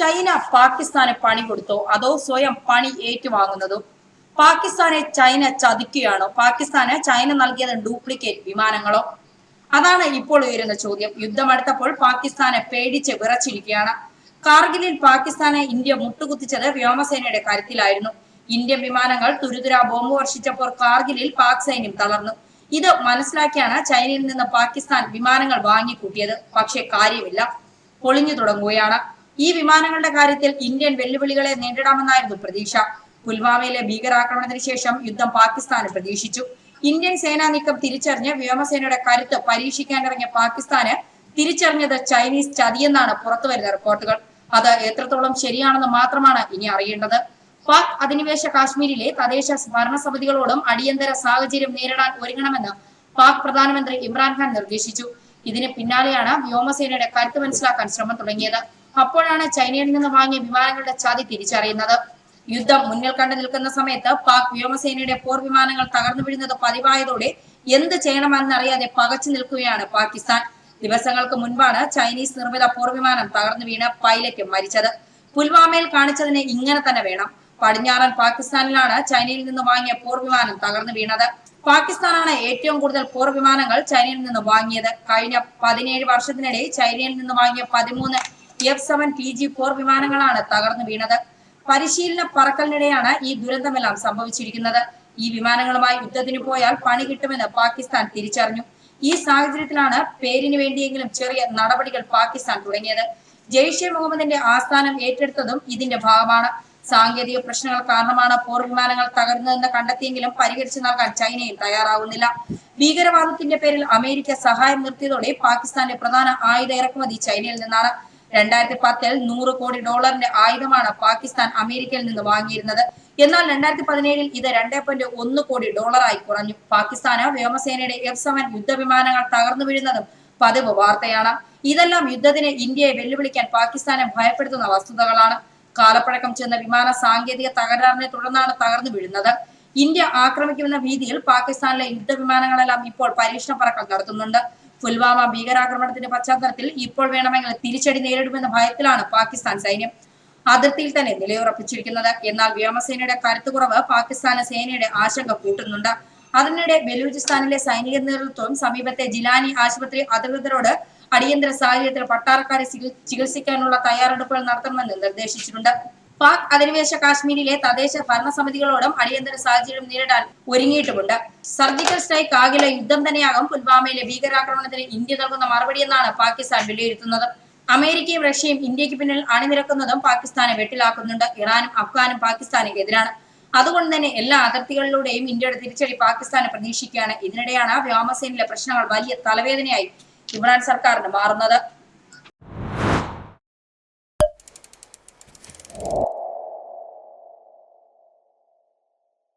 China പാകിസ്ഥാനെ പണി കൊടുത്തോ. അതോ സ്വയം പണി ഏറ്റുവാങ്ങുന്നതോ? പാകിസ്ഥാനെ ചൈന ചതിക്കുകയാണോ? പാകിസ്ഥാന് ചൈന നൽകിയത് ഡ്യൂപ്ലിക്കേറ്റ് വിമാനങ്ങളോ? അതാണ് ഇപ്പോൾ ഉയരുന്ന ചോദ്യം. യുദ്ധമടുത്തപ്പോൾ പാകിസ്ഥാനെ പേടിച്ച് വിറച്ചിരിക്കുകയാണ്. കാർഗിലിൽ പാകിസ്ഥാനെ ഇന്ത്യ മുട്ടുകുത്തിച്ചത് വ്യോമസേനയുടെ കരുത്തിലായിരുന്നു ഇന്ത്യൻ വിമാനങ്ങൾ തുരുതുര ബോംബ് വർഷിച്ചപ്പോൾ കാർഗിലിൽ പാക് സൈന്യം തളർന്നു. ഇത് മനസ്സിലാക്കിയാണ് ചൈനയിൽ നിന്ന് പാകിസ്ഥാൻ വിമാനങ്ങൾ വാങ്ങിക്കൂട്ടിയത്. പക്ഷേ കാര്യമില്ല. പൊളിഞ്ഞു തുടങ്ങുകയാണ്. ഈ വിമാനങ്ങളുടെ കാര്യത്തിൽ ഇന്ത്യൻ വെല്ലുവിളികളെ നേരിടാമെന്നായിരുന്നു പ്രതീക്ഷ. പുൽവാമയിലെ ഭീകരാക്രമണത്തിന് ശേഷം യുദ്ധം പാകിസ്ഥാന് പ്രതീക്ഷിച്ചു. ഇന്ത്യൻ സേനാ നീക്കം തിരിച്ചറിഞ്ഞ് വ്യോമസേനയുടെ കരുത്ത് പരീക്ഷിക്കാനിറങ്ങിയ പാകിസ്ഥാന് തിരിച്ചറിഞ്ഞത് ചൈനീസ് ചതിയെന്നാണ് പുറത്തുവരുന്ന റിപ്പോർട്ടുകൾ. അത് എത്രത്തോളം ശരിയാണെന്ന് മാത്രമാണ് ഇനി അറിയേണ്ടത്. പാക് അധിനിവേശ കാശ്മീരിലെ തദ്ദേശ ഭരണസമിതികളോടും അടിയന്തര സാഹചര്യം നേരിടാൻ ഒരുങ്ങണമെന്ന് പാക് പ്രധാനമന്ത്രി ഇമ്രാൻഖാൻ നിർദ്ദേശിച്ചു. ഇതിന് പിന്നാലെയാണ് വ്യോമസേനയുടെ കരുത്ത് മനസ്സിലാക്കാൻ ശ്രമം തുടങ്ങിയത്. അപ്പോഴാണ് ചൈനയിൽ നിന്ന് വാങ്ങിയ വിമാനങ്ങളുടെ ചതി തിരിച്ചറിയുന്നത്. യുദ്ധം മുന്നിൽ കണ്ടു നിൽക്കുന്ന സമയത്ത് പാക് വ്യോമസേനയുടെ പോർ വിമാനങ്ങൾ തകർന്നു വീഴുന്നത് പതിവായതോടെ എന്ത് ചെയ്യണമെന്നറിയാതെ പകച്ചു നിൽക്കുകയാണ് പാകിസ്ഥാൻ. ദിവസങ്ങൾക്ക് മുൻപാണ് ചൈനീസ് നിർമ്മിത പോർ വിമാനം തകർന്നു വീണ് പൈലറ്റ് മരിച്ചത്. പുൽവാമയിൽ കാണിച്ചതിനെ ഇങ്ങനെ തന്നെ വേണം. പടിഞ്ഞാറൻ പാകിസ്ഥാനിലാണ് ചൈനയിൽ നിന്ന് വാങ്ങിയ പോർ വിമാനം തകർന്നു വീണത്. പാകിസ്ഥാനാണ് ഏറ്റവും കൂടുതൽ പോർ വിമാനങ്ങൾ ചൈനയിൽ നിന്ന് വാങ്ങിയത്. കഴിഞ്ഞ പതിനേഴ് വർഷത്തിനിടെ ചൈനയിൽ നിന്ന് വാങ്ങിയ പതിമൂന്ന് F seven P G four വിമാനങ്ങളാണ് തകർന്നു വീണത്. പരിശീലന പറക്കലിനിടെയാണ് ഈ ദുരന്തമെല്ലാം സംഭവിച്ചിരിക്കുന്നത്. ഈ വിമാനങ്ങളുമായി യുദ്ധത്തിന് പോയാൽ പണി കിട്ടുമെന്ന് പാകിസ്ഥാൻ തിരിച്ചറിഞ്ഞു. ഈ സാഹചര്യത്തിലാണ് പേരിന് വേണ്ടിയെങ്കിലും ചെറിയ നടപടികൾ പാകിസ്ഥാൻ തുടങ്ങിയത്. ജെയ്ഷെ മുഹമ്മദിന്റെ ആസ്ഥാനം ഏറ്റെടുത്തതും ഇതിന്റെ ഭാഗമാണ്. സാങ്കേതിക പ്രശ്നങ്ങൾ കാരണമാണ് പോർ വിമാനങ്ങൾ തകർന്നതെന്ന് കണ്ടെത്തിയെങ്കിലും പരിഹരിച്ചു നൽകാൻ ചൈനയും തയ്യാറാവുന്നില്ല. ഭീകരവാദത്തിന്റെ പേരിൽ അമേരിക്ക സഹായം നിർത്തിയതോടെ പാകിസ്ഥാന്റെ പ്രധാന ആയുധ ഇറക്കുമതി ചൈനയിൽ നിന്നാണ്. രണ്ടായിരത്തി പത്തിൽ നൂറ് കോടി ഡോളറിന്റെ ആയുധമാണ് പാകിസ്ഥാൻ അമേരിക്കയിൽ നിന്ന് വാങ്ങിയിരുന്നത്. എന്നാൽ രണ്ടായിരത്തി പതിനേഴിൽ ഇത് രണ്ടേ പോയിന്റ് ഒന്ന് കോടി ഡോളറായി കുറഞ്ഞു. പാകിസ്ഥാന് വ്യോമസേനയുടെ എഫ് സെവൻ യുദ്ധവിമാനങ്ങൾ തകർന്നു വീഴുന്നതും പതിവ് വാർത്തയാണ്. ഇതെല്ലാം യുദ്ധത്തിന് ഇന്ത്യയെ വെല്ലുവിളിക്കാൻ പാകിസ്ഥാനെ ഭയപ്പെടുത്തുന്ന വസ്തുതകളാണ്. കാലപ്പഴക്കം ചെന്ന വിമാന സാങ്കേതിക തകരാറിനെ തുടർന്നാണ് തകർന്നു വീഴുന്നത്. ഇന്ത്യ ആക്രമിക്കുമെന്ന ഭീതിയിൽ പാകിസ്ഥാനിലെ യുദ്ധവിമാനങ്ങളെല്ലാം ഇപ്പോൾ പരീക്ഷണ പറക്കൽ നടത്തുന്നുണ്ട്. പുൽവാമ ഭീകരാക്രമണത്തിന്റെ പശ്ചാത്തലത്തിൽ ഇപ്പോൾ വേണമെങ്കിൽ തിരിച്ചടി നേരിടുമെന്ന ഭയത്തിലാണ് പാകിസ്ഥാൻ സൈന്യം അതിർത്തിയിൽ തന്നെ നിലയുറപ്പിച്ചിരിക്കുന്നത്. എന്നാൽ വ്യോമസേനയുടെ കരുത്തുകുറവ് പാകിസ്ഥാന് സേനയുടെ ആശങ്ക കൂട്ടുന്നുണ്ട്. അതിനിടെ ബലൂചിസ്ഥാനിലെ സൈനിക നേതൃത്വം സമീപത്തെ ജിലാനി ആശുപത്രി അധികൃതരോട് അടിയന്തര സാഹചര്യത്തിൽ പട്ടാളക്കാരെ ചികി- ചികിത്സിക്കാനുള്ള തയ്യാറെടുപ്പുകൾ നടത്തണമെന്ന് നിർദ്ദേശിച്ചിട്ടുണ്ട്. പാക് അധിനിവേശ കാശ്മീരിലെ തദ്ദേശ ഭരണസമിതികളോടും അടിയന്തര സാഹചര്യം നേരിടാൻ ഒരുങ്ങിയിട്ടുമുണ്ട്. സർജിക്കൽ സ്ട്രൈക്ക് ആകില്ല യുദ്ധം തന്നെയാകും. പുൽവാമയിലെ ഭീകരാക്രമണത്തിന് ഇന്ത്യ നൽകുന്ന മറുപടിയെന്നാണ് പാകിസ്ഥാൻ വിലയിരുത്തുന്നത്. അമേരിക്കയും റഷ്യയും ഇന്ത്യയ്ക്ക് പിന്നിൽ അണിനിരക്കുന്നതും പാകിസ്ഥാനെ വെട്ടിലാക്കുന്നുണ്ട്. ഇറാനും അഫ്ഗാനും പാകിസ്ഥാനും എതിരാണ്. അതുകൊണ്ട് തന്നെ എല്ലാ അതിർത്തികളിലൂടെയും ഇന്ത്യയുടെ തിരിച്ചടി പാകിസ്ഥാനെ പ്രതീക്ഷിക്കുകയാണ്. ഇതിനിടെയാണ് വ്യോമസേനയിലെ പ്രശ്നങ്ങൾ വലിയ തലവേദനയായി ഇമ്രാൻ സർക്കാരിന് മാറുന്നത്.